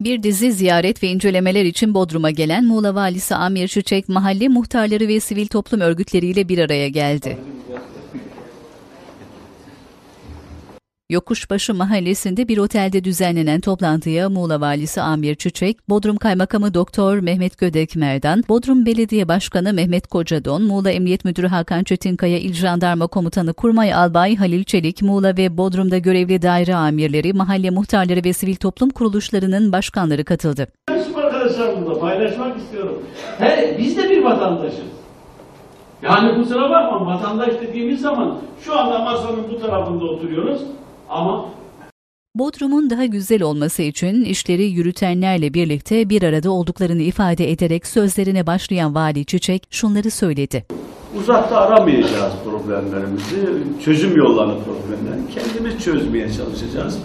Bir dizi ziyaret ve incelemeler için Bodrum'a gelen Muğla Valisi Amir Çiçek, mahalle muhtarları ve sivil toplum örgütleriyle bir araya geldi. Yokuşbaşı mahallesinde bir otelde düzenlenen toplantıya Muğla Valisi Amir Çiçek, Bodrum Kaymakamı Doktor Mehmet Gödek Merdan, Bodrum Belediye Başkanı Mehmet Kocadon, Muğla Emniyet Müdürü Hakan Çetinkaya, İl Jandarma Komutanı Kurmay Albay Halil Çelik, Muğla ve Bodrum'da görevli daire amirleri, mahalle muhtarları ve sivil toplum kuruluşlarının başkanları katıldı. Arkadaşlarımla paylaşmak istiyorum. He, biz de bir vatandaşız. Yani kusura bakma vatandaş dediğimiz zaman şu anda masanın bu tarafında oturuyoruz ama Bodrum'un daha güzel olması için işleri yürütenlerle birlikte bir arada olduklarını ifade ederek sözlerine başlayan Vali Çiçek şunları söyledi. uzakta aramayacağız problemlerimizi, çözüm yollarını problemlerini kendimiz çözmeye çalışacağız.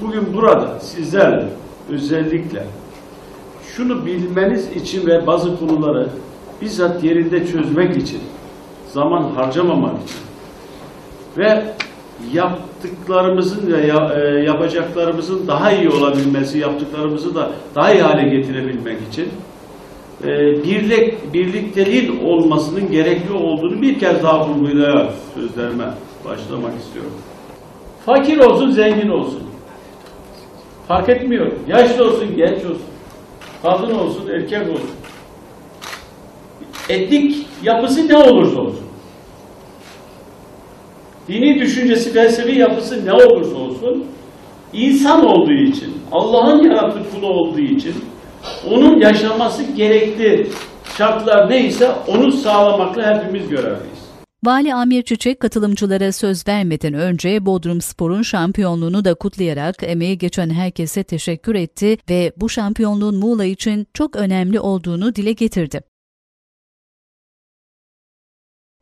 Bugün burada sizlerle özellikle şunu bilmeniz için ve bazı konuları bizzat yerinde çözmek için, zaman harcamamak için ve yaptıklarımızın ve e, yapacaklarımızın daha iyi olabilmesi, yaptıklarımızı da daha iyi hale getirebilmek için e, birlik birlikteliğin olmasının gerekli olduğunu bir kez daha vurgulayarak sözlerime başlamak istiyorum. Fakir olsun, zengin olsun. Fark etmiyor. Yaşlı olsun, genç olsun. Kadın olsun, erkek olsun. Etnik yapısı ne olursa olsun. Dini düşüncesi, felsefi yapısı ne olursa olsun, insan olduğu için, Allah'ın yarattığı kulu olduğu için, onun yaşaması gerekli şartlar neyse onu sağlamakla hepimiz görevliyiz. Vali Amir Çiçek katılımcılara söz vermeden önce Bodrum Spor'un şampiyonluğunu da kutlayarak emeği geçen herkese teşekkür etti ve bu şampiyonluğun Muğla için çok önemli olduğunu dile getirdi.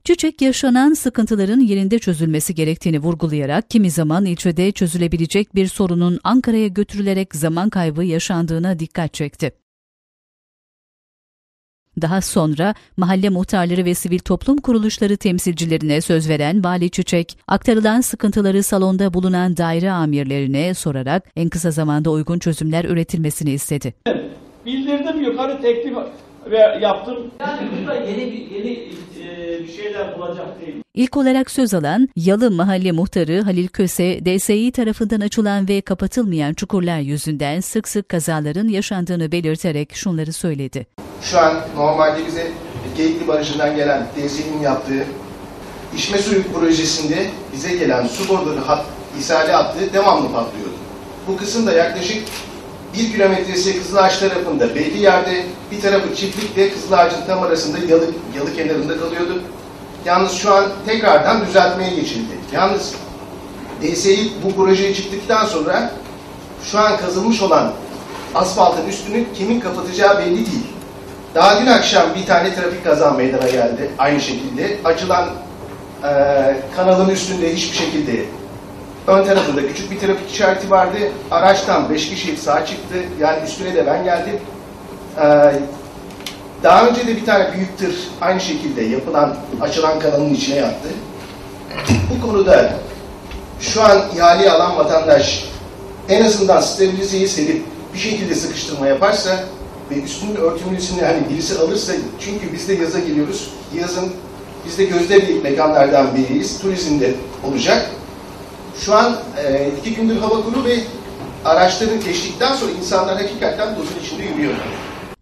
Çiçek yaşanan sıkıntıların yerinde çözülmesi gerektiğini vurgulayarak kimi zaman ilçede çözülebilecek bir sorunun Ankara'ya götürülerek zaman kaybı yaşandığına dikkat çekti. Daha sonra mahalle muhtarları ve sivil toplum kuruluşları temsilcilerine söz veren Vali Çiçek, aktarılan sıkıntıları salonda bulunan daire amirlerine sorarak en kısa zamanda uygun çözümler üretilmesini istedi. Bildirdim yukarı teklif ve yaptım. Yani burada yeni bir yeni e, bir şeyler bulacak değil. İlk olarak söz alan Yalı Mahalle Muhtarı Halil Köse, DSİ tarafından açılan ve kapatılmayan çukurlar yüzünden sık sık kazaların yaşandığını belirterek şunları söyledi. Şu an normalde bize Geyikli Barajı'ndan gelen DSİ'nin yaptığı içme suyu projesinde bize gelen su boruları hat, ishale attığı devamlı patlıyordu. Bu kısımda yaklaşık 1 kilometresi Kızılağaç tarafında belli yerde bir tarafı çiftlikle Kızılağaç'ın tam arasında yalı, yalı kenarında kalıyordu. Yalnız şu an tekrardan düzeltmeye geçildi. Yalnız DSİ bu projeye çıktıktan sonra şu an kazılmış olan asfaltın üstünü kimin kapatacağı belli değil. Daha dün akşam bir tane trafik kaza meydana geldi aynı şekilde. Açılan e, kanalın üstünde hiçbir şekilde ön tarafında küçük bir trafik işareti vardı. Araçtan 5 kişi sağa çıktı. Yani üstüne de ben geldim. E, daha önce de bir tane büyük tır aynı şekilde yapılan, açılan kanalın içine yattı. Bu konuda şu an ihaleyi alan vatandaş en azından stabilizeyi sevip bir şekilde sıkıştırma yaparsa ve üstünün örtümlüsünü hani birisi alırsa çünkü biz de yaza geliyoruz. Yazın biz de gözde bir mekanlardan biriyiz. Turizmde olacak. Şu an e, iki gündür hava kuru ve araçların geçtikten sonra insanlar hakikaten tozun içinde yürüyorlar.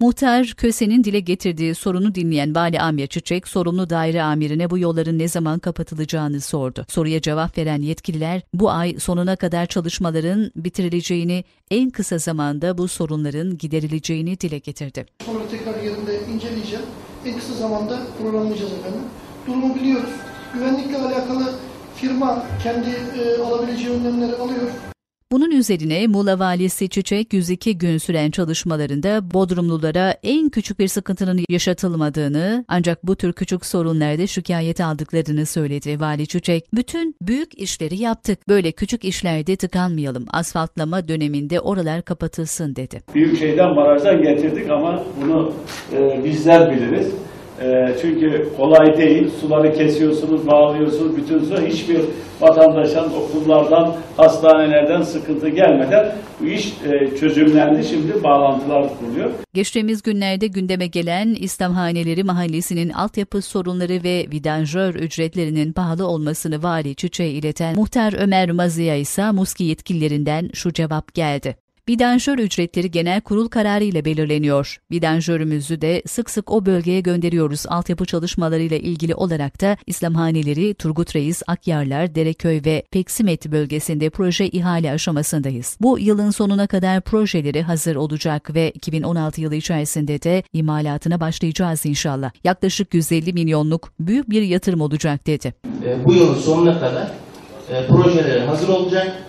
Muhtar Köse'nin dile getirdiği sorunu dinleyen Vali Amir Çiçek, sorumlu daire amirine bu yolların ne zaman kapatılacağını sordu. Soruya cevap veren yetkililer, bu ay sonuna kadar çalışmaların bitirileceğini, en kısa zamanda bu sorunların giderileceğini dile getirdi. Sonra tekrar yerinde inceleyeceğim. En kısa zamanda programlayacağız efendim. Durumu biliyoruz. Güvenlikle alakalı firma kendi e, alabileceği önlemleri alıyor. Bunun üzerine Muğla Valisi Çiçek 102 gün süren çalışmalarında Bodrumlulara en küçük bir sıkıntının yaşatılmadığını ancak bu tür küçük sorunlarda şikayet aldıklarını söyledi. Vali Çiçek, bütün büyük işleri yaptık. Böyle küçük işlerde tıkanmayalım. Asfaltlama döneminde oralar kapatılsın dedi. Büyük şeyden barajdan getirdik ama bunu e, bizler biliriz. E, çünkü kolay değil. Suları kesiyorsunuz, bağlıyorsunuz. Bütün su hiçbir vatandaştan, okullardan, hastanelerden sıkıntı gelmeden bu iş e, çözümlendi. Şimdi bağlantılar kuruluyor. Geçtiğimiz günlerde gündeme gelen İslamhaneleri Mahallesi'nin altyapı sorunları ve vidanjör ücretlerinin pahalı olmasını vali Çiçek'e ileten muhtar Ömer Mazıya ise Muski yetkililerinden şu cevap geldi. Vidanjör ücretleri genel kurul kararı ile belirleniyor. Vidanjörümüzü de sık sık o bölgeye gönderiyoruz. Altyapı çalışmalarıyla ilgili olarak da İslamhaneleri, Turgut Reis, Akyarlar, Dereköy ve Peksimet bölgesinde proje ihale aşamasındayız. Bu yılın sonuna kadar projeleri hazır olacak ve 2016 yılı içerisinde de imalatına başlayacağız inşallah. Yaklaşık 150 milyonluk büyük bir yatırım olacak dedi. E, bu yılın sonuna kadar e, projeleri hazır olacak.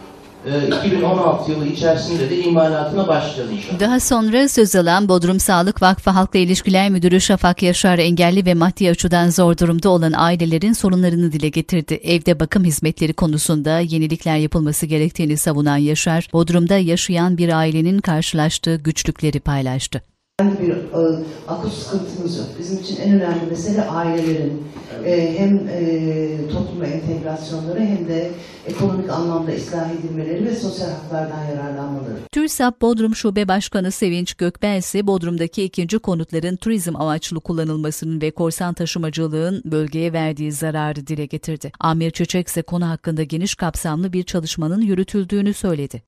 E, 2016 yılı içerisinde de imalatına başlayacağız inşallah. Daha sonra söz alan Bodrum Sağlık Vakfı Halkla İlişkiler Müdürü Şafak Yaşar engelli ve maddi açıdan zor durumda olan ailelerin sorunlarını dile getirdi. Evde bakım hizmetleri konusunda yenilikler yapılması gerektiğini savunan Yaşar, Bodrum'da yaşayan bir ailenin karşılaştığı güçlükleri paylaştı. Herhangi bir e, akut sıkıntımız yok. Bizim için en önemli mesele ailelerin e, hem e, topluma entegrasyonları hem de ekonomik anlamda ıslah edilmeleri ve sosyal haklardan yararlanmaları. TÜRSAP Bodrum Şube Başkanı Sevinç Gökbel ise Bodrum'daki ikinci konutların turizm amaçlı kullanılmasının ve korsan taşımacılığın bölgeye verdiği zararı dile getirdi. Amir Çiçek ise konu hakkında geniş kapsamlı bir çalışmanın yürütüldüğünü söyledi.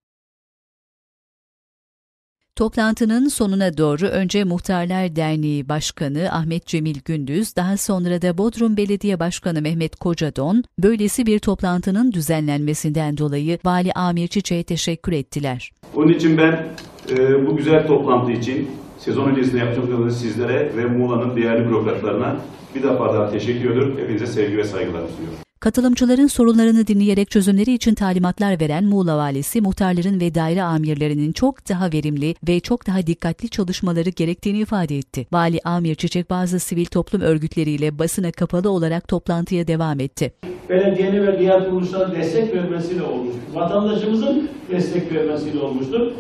Toplantının sonuna doğru önce Muhtarlar Derneği Başkanı Ahmet Cemil Gündüz, daha sonra da Bodrum Belediye Başkanı Mehmet Kocadon, böylesi bir toplantının düzenlenmesinden dolayı Vali Amir Çiçek'e teşekkür ettiler. Onun için ben e, bu güzel toplantı için sezon öncesinde yapacağımız sizlere ve Muğla'nın değerli bürokratlarına bir defa daha teşekkür ediyorum. Hepinize sevgi ve saygılarımı sunuyorum. Katılımcıların sorunlarını dinleyerek çözümleri için talimatlar veren Muğla Valisi, muhtarların ve daire amirlerinin çok daha verimli ve çok daha dikkatli çalışmaları gerektiğini ifade etti. Vali Amir Çiçek bazı sivil toplum örgütleriyle basına kapalı olarak toplantıya devam etti. Belediyenin ve diğer kuruluşların destek vermesiyle olmuştur. Vatandaşımızın destek vermesiyle olmuştur.